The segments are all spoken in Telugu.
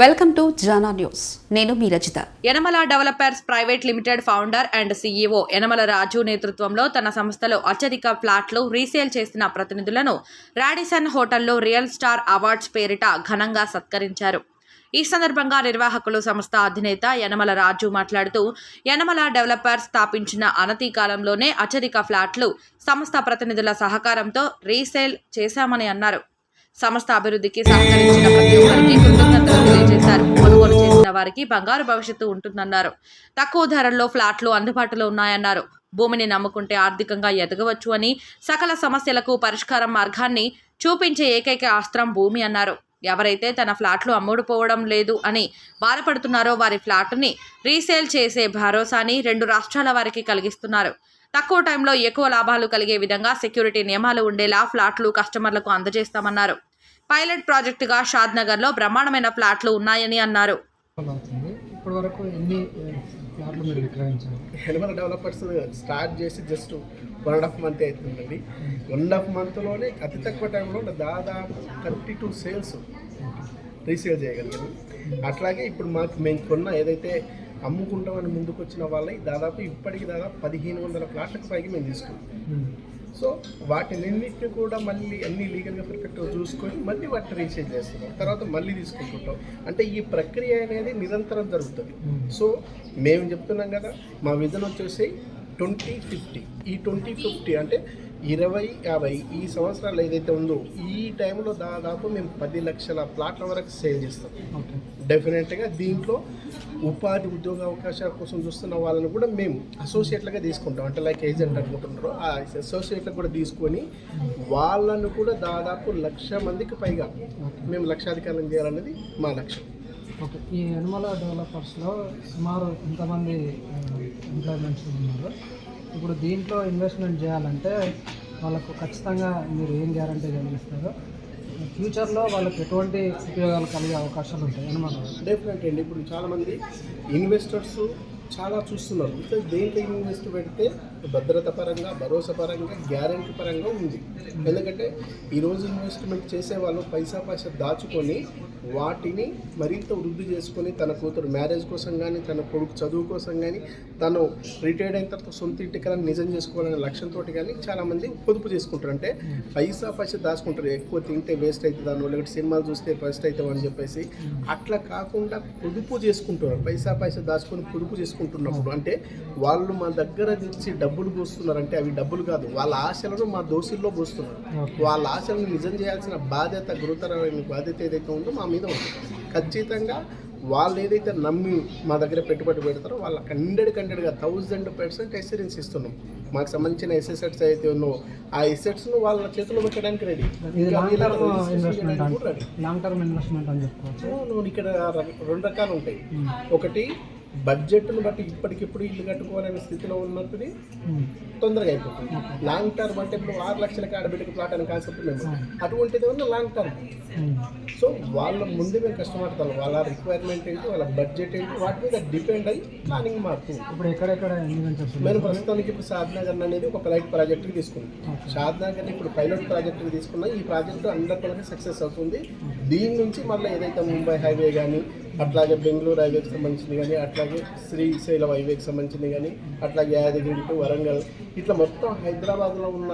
Welcome to Jana news. నేను మీ Rachita. Yanamala developers private limited founder and CEO Yanamala Raju నేతృత్వంలో తన సంస్థలో అత్యధిక ఫ్లాట్లు రీసేల్ చేసిన ప్రతినిధులను రాడిసన్ హోటల్లో రియల్ స్టార్ అవార్డ్స్ పేరిట ఘనంగా సత్కరించారు. ఈ సందర్భంగా నిర్వాహకులు సంస్థ అధినేత యనమల రాజు మాట్లాడుతూ యనమల డెవలపర్స్ స్థాపించిన అనతి కాలంలోనే అత్యధిక ఫ్లాట్లు సంస్థ ప్రతినిధుల సహకారంతో రీసేల్ చేశామని అన్నారు. సంస్థ అభివృద్ధికి సహకరించిన ప్రతి ఒక్కరికి కృతజ్ఞతలు తెలియజేశారు. కొనుగోలు చేసిన వారికి బంగారు భవిష్యత్తు ఉంటుందన్నారు. తక్కువ ధరల్లో ఫ్లాట్లు అందుబాటులో ఉన్నాయన్నారు. భూమిని నమ్ముకుంటే ఆర్థికంగా ఎదగవచ్చు అని సకల సమస్యలకు పరిష్కారం మార్గాన్ని చూపించే ఏకైక అస్త్రం భూమి అన్నారు. ఎవరైతే తన ఫ్లాట్లు అమ్ముడుపోవడం లేదు అని బాధపడుతున్నారో వారి ఫ్లాట్ని రీసేల్ చేసే భరోసాని రెండు రాష్ట్రాల వారికి కలిగిస్తున్నారు. తక్కువ టైంలో ఎక్కువ లాభాలు కలిగే విధంగా సెక్యూరిటీ నియమాలు ఉండేలా ఫ్లాట్లు కస్టమర్లకు అందజేస్తామన్నారు. పైలట్ ప్రాజెక్టుగా షాద్ నగర్లో బ్రహ్మాండమైన ఫ్లాట్లు ఉన్నాయని అన్నారు. ఇప్పటి వరకు ఎన్ని ప్లాట్లు మీరు విక్రయించారు? హెల్మల్ డెవలపర్స్ స్టార్ట్ చేసి just one and half month అవుతుందండి. వన్ అండ్ హాఫ్ మంత్లోనే అతి తక్కువ టైంలో దాదాపు థర్టీ టూ సేల్స్ రీసేల్ చేయగలిగాము అట్లాగే ఇప్పుడు మాకు మేము కొన్న ఏదైతే అమ్ముకుంటామని ముందుకు వచ్చిన వాళ్ళకి దాదాపు ఇప్పటికి దాదాపు పదిహేను వందల ప్లాట్లకు పైకి మేము తీసుకున్నాం. సో వాటినన్నింటినీ కూడా మళ్ళీ అన్ని లీగల్గా పర్ఫెక్ట్గా చూసుకొని మళ్ళీ వాటిని రీచేంజ్ చేస్తున్నాం. తర్వాత మళ్ళీ తీసుకుంటుంటాం. అంటే ఈ ప్రక్రియ అనేది నిరంతరం జరుగుతుంది. సో మేము చెప్తున్నాం కదా మా విజన్ వచ్చేసి ట్వంటీ ఫిఫ్టీ. ఈ ట్వంటీ ఫిఫ్టీ అంటే ఇరవై యాభై ఈ సంవత్సరాలు ఏదైతే ఉందో ఈ టైంలో దాదాపు మేము పది లక్షల ప్లాట్ల వరకు సేల్ చేస్తాం. డెఫినెట్గా దీంట్లో ఉపాధి ఉద్యోగ అవకాశాల కోసం చూస్తున్న వాళ్ళని కూడా మేము అసోసియేట్లుగా తీసుకుంటాం. అంటే లైక్ ఏజెంట్ అనుకుంటున్నారో ఆ అసోసియేట్లకు కూడా తీసుకొని వాళ్ళను కూడా దాదాపు లక్ష మందికి పైగా మేము లక్షాధికారం చేయాలన్నది మా లక్ష్యం. ఓకే. ఈ యనమల డెవలపర్స్లో సుమారు ఇంతమంది ఎంప్లాయ్మెంట్స్ ఉన్నారు. ఇప్పుడు దీంట్లో ఇన్వెస్ట్మెంట్ చేయాలంటే వాళ్ళకు ఖచ్చితంగా మీరు ఏం గ్యారంటీ కలిగిస్తారు ఫ్యూచర్లో వాళ్ళకి ఎటువంటి ఉపయోగాలు కలిగే అవకాశాలు ఉంటాయి అనమాట డెఫినెట్ అండి. ఇప్పుడు చాలామంది ఇన్వెస్టర్స్ చాలా చూస్తున్నారు. అయితే దేంట్లో ఇన్వెస్ట్ పెడితే భద్రత పరంగా భరోసా పరంగా గ్యారెంటీ పరంగా ఉంది. ఎందుకంటే ఈరోజు ఇన్వెస్ట్మెంట్ చేసే వాళ్ళు పైసా పైసా దాచుకొని వాటిని మరింత వృద్ధి చేసుకొని తన కూతురు మ్యారేజ్ కోసం కానీ తన కొడుకు చదువు కోసం కానీ తను రిటైర్డ్ అయిన తర్వాత సొంత ఇంటికలను నిజం చేసుకోవాలనే లక్ష్యంతో కానీ చాలామంది పొదుపు చేసుకుంటారు. అంటే పైసా పైసా దాచుకుంటారు. ఎక్కువ తింటే వేస్ట్ అవుతుందనో లేకపోతే సినిమాలు చూస్తే వేస్ట్ అవుతాం అని చెప్పేసి అట్లా కాకుండా పొదుపు చేసుకుంటున్నారు. పైసా పైసా దాచుకొని పొదుపు చేసుకుంటున్నప్పుడు అంటే వాళ్ళు మా దగ్గర తెచ్చి డబ్బులు పోస్తున్నారు అంటే అవి డబ్బులు కాదు. వాళ్ళ ఆశలను మా దోషుల్లో పోస్తున్నారు. వాళ్ళ ఆశలను నిజం చేయాల్సిన బాధ్యత గురుతరమైన బాధ్యత ఏదైతే ఉందో మా మీద ఉంది ఖచ్చితంగా వాళ్ళు ఏదైతే నమ్మి మా దగ్గర పెట్టుబడి పెడతారో వాళ్ళకి హండ్రెడ్ హండ్రెడ్గా థౌజండ్ పర్సెంట్ ఎసరెన్స్ ఇస్తున్నాం. మాకు సంబంధించిన ఎసెట్స్ అయితే ఉన్నో ఆ ఎసెట్స్ను వాళ్ళ చేతిలో పెట్టడానికి రెడీ ఇది లాంగ్ టర్మ్ ఇన్వెస్ట్మెంట్ అని చెప్పుకోవచ్చు. ఇక్కడ రెండు రకాలు ఉంటాయి. ఒకటి బడ్జెట్ను బట్టి ఇప్పటికిప్పుడు ఇల్లు కట్టుకోవాలనే స్థితిలో ఉమ్. తొందరగా అయిపోతుంది. లాంగ్ టర్మ్ అంటే ఇప్పుడు ఆరు లక్షలకి ఆడబిడ్డకి ప్లాట్ అనే కాన్సెప్ట్ మేము అటువంటిది ఉన్న లాంగ్ టర్మ్. సో వాళ్ళ ముందే మేము కష్టపడతాం వాళ్ళ రిక్వైర్మెంట్ ఏంటి వాళ్ళ బడ్జెట్ ఏంటి వాటి మీద డిపెండ్ అయ్యి ప్లానింగ్ మారుతుంది ఇప్పుడు ఎక్కడెక్కడ మేము ప్రస్తుతానికి ఇప్పుడు షాద్నగర్ అనేది ఒక పైలట్ ప్రాజెక్ట్కి తీసుకున్నాం. షాద్నగర్ ఇప్పుడు పైలట్ ప్రాజెక్ట్కి తీసుకున్నాం ఈ ప్రాజెక్టు అందరి కొలకి సక్సెస్ అవుతుంది దీని నుంచి మళ్ళీ ఏదైతే ముంబై హైవే కానీ అట్లాగే బెంగళూరు హైవేకి సంబంధించింది కానీ అట్లాగే శ్రీశైలం హైవేకి సంబంధించింది కానీ అట్లాగే యాదగిరి టు వరంగల్ ఇట్లా మొత్తం హైదరాబాద్లో ఉన్న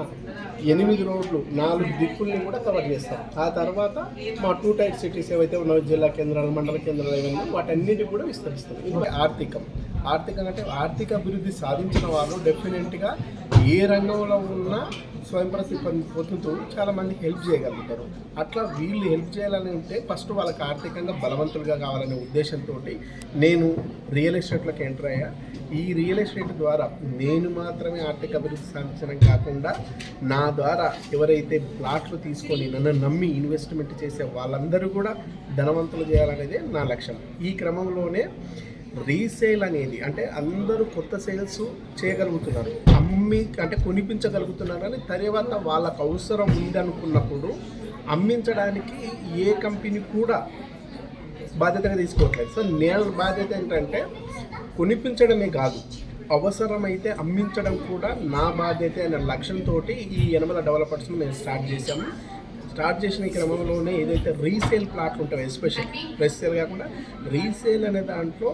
ఎనిమిది రోడ్లు నాలుగు దిక్కుల్ని కూడా కవర్ చేస్తాం. ఆ తర్వాత మా టూ టైప్ సిటీస్ ఏవైతే ఉన్నాయో జిల్లా కేంద్రాలు మండల కేంద్రాలు ఏమైనా వాటన్నిటి కూడా విస్తరిస్తాం. ఇది ఆర్థికం. ఆర్థికంగా అంటే ఆర్థిక అభివృద్ధి సాధించిన వాళ్ళు డెఫినెట్గా ఏ రంగంలో ఉన్నా స్వయం ప్రతిపత్తి పొందుతూ చాలా మందికి హెల్ప్ చేయగలుగుతారు. అట్లా వీళ్ళు హెల్ప్ చేయాలని ఉంటే ఫస్ట్ వాళ్ళకి ఆర్థికంగా బలవంతులుగా కావాలనే ఉద్దేశంతో నేను రియల్ ఎస్టేట్లోకి ఎంటర్ అయ్యా. ఈ రియల్ ఎస్టేట్ ద్వారా నేను మాత్రమే ఆర్థిక అభివృద్ధి సాధించడం కాకుండా నా ద్వారా ఎవరైతే ప్లాట్లు తీసుకొని నన్ను నమ్మి ఇన్వెస్ట్మెంట్ చేసే వాళ్ళందరూ కూడా ధనవంతులు చేయాలనేదే నా లక్ష్యం. ఈ క్రమంలోనే రీసేల్ అనేది అంటే అందరూ కొత్త సేల్స్ చేయగలుగుతున్నారు. అమ్మి అంటే కొనిపించగలుగుతున్నారు అని తర్వాత వాళ్ళకు అవసరం ఉందనుకున్నప్పుడు అమ్మించడానికి ఏ కంపెనీ కూడా బాధ్యతగా తీసుకోవట్లేదు. సో నేను బాధ్యత ఏంటంటే కొనిపించడమే కాదు అవసరమైతే అమ్మించడం కూడా నా బాధ్యత అనే లక్ష్యంతో ఈ ఎనమల డెవలపర్స్ని మేము స్టార్ట్ చేశాము స్టార్ట్ చేసిన క్రమంలోనే ఏదైతే రీసేల్ ప్లాట్లు ఉంటాయో ఎస్పెషల్ రెస్సేల్ కాకుండా రీసేల్ అనే దాంట్లో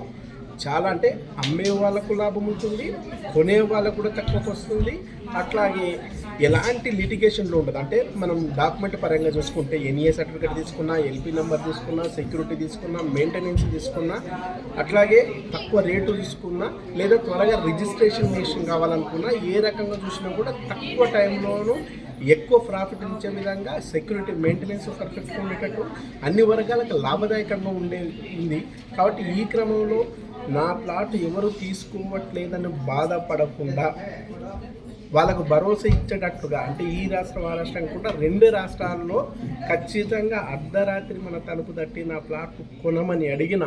చాలా అంటే అమ్మే వాళ్ళకు లాభం ఉంటుంది కొనే వాళ్ళకు కూడా తక్కువకు వస్తుంది. అట్లాగే ఎలాంటి లిటిగేషన్లో ఉండదు. అంటే మనం డాక్యుమెంట్ పరంగా చూసుకుంటే ఎన్ఏ సర్టిఫికేట్ తీసుకున్నా ఎల్పి నెంబర్ తీసుకున్నా సెక్యూరిటీ తీసుకున్నా మెయింటెనెన్స్ తీసుకున్నా అట్లాగే తక్కువ రేటు తీసుకున్నా లేదా త్వరగా రిజిస్ట్రేషన్ మిషన్ కావాలనుకున్నా ఏ రకంగా చూసినా కూడా తక్కువ టైంలోనూ ఎక్కువ ప్రాఫిట్ ఇచ్చే విధంగా సెక్యూరిటీ మెయింటెనెన్స్ పర్ఫెక్ట్గా ఉండేటట్టు అన్ని వర్గాలకు లాభదాయకంగా ఉండే ఉంది. కాబట్టి ఈ క్రమంలో నా ప్లాట్ ఎవరు తీసుకోవట్లేదని బాధపడకుండా వాళ్ళకు భరోసా ఇచ్చేటట్టుగా అంటే ఈ రాష్ట్రం ఆ రాష్ట్రం కూడా రెండు రాష్ట్రాల్లో ఖచ్చితంగా అర్ధరాత్రి మన తలుపు తట్టి నా ప్లాట్ కొనమని అడిగిన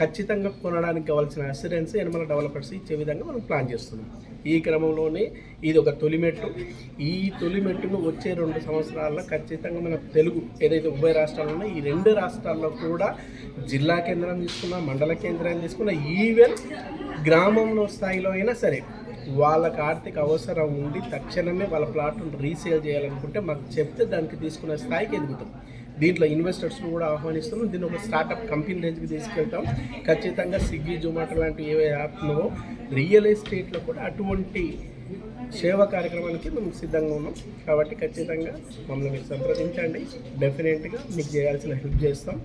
ఖచ్చితంగా కొనడానికి కావాల్సిన అసిరెన్స్ యనమల డెవలపర్స్ ఇచ్చే విధంగా మనం ప్లాన్ చేస్తున్నాం. ఈ క్రమంలోనే ఇది ఒక తొలిమెట్టు ఈ తొలిమెట్టును వచ్చే రెండు సంవత్సరాల్లో ఖచ్చితంగా మన తెలుగు ఏదైతే ఉభయ రాష్ట్రాలు ఉన్నాయో ఈ రెండు రాష్ట్రాల్లో కూడా జిల్లా కేంద్రం తీసుకున్నా మండల కేంద్రం తీసుకున్నా ఈవెన్ గ్రామంలో స్థాయిలో అయినా సరే వాళ్ళకి ఆర్థిక అవసరం ఉండి తక్షణమే వాళ్ళ ప్లాట్ను రీసేల్ చేయాలనుకుంటే మాకు చెప్తే దానికి తీసుకునే స్థాయికి ఎదుగుతాం. దీంట్లో ఇన్వెస్టర్స్ను కూడా ఆహ్వానిస్తున్నాం. దీన్ని ఒక స్టార్టప్ కంపెనీ రేంజ్కి తీసుకెళ్తాం. ఖచ్చితంగా స్విగ్గీ జొమాటో లాంటి ఏవే యాప్లో రియల్ ఎస్టేట్లో కూడా అటువంటి సేవా కార్యక్రమానికి మేము సిద్ధంగా ఉన్నాం. కాబట్టి ఖచ్చితంగా మమ్మల్ని మీరు సంప్రదించండి. డెఫినెట్గా మీకు చేయాల్సిన హెల్ప్ చేస్తాం.